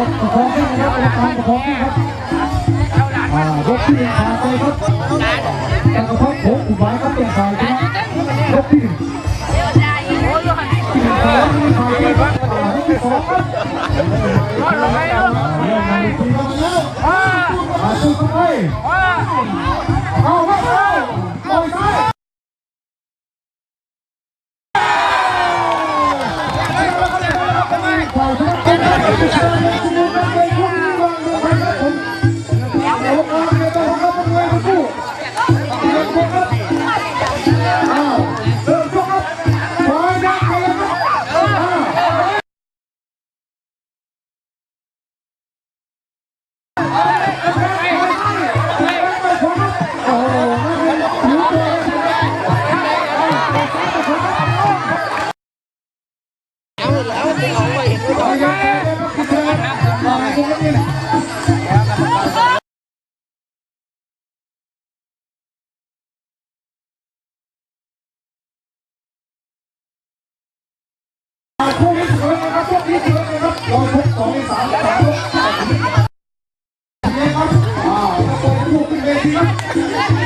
องได้นะครับกรรมการประคองได้ครับอ่ายกที่หนึ่งผ่าไปครับจักรพรรดิโขงอุบาครับเป็นฝ่ายชนะยกที่หนึ่งที่หนึ่งผ่านที่ผ่านไปครับอ่ายกที่สองครับเริ่มมาอีกทีแล้วแล้วอ่าสู้เข้าไป คู่ที่สวยนะครับคู่ที่สวยนะครับลองทุสองสามสามทุกนะครับอ่าตัคู่ขึ้นเวทีครับ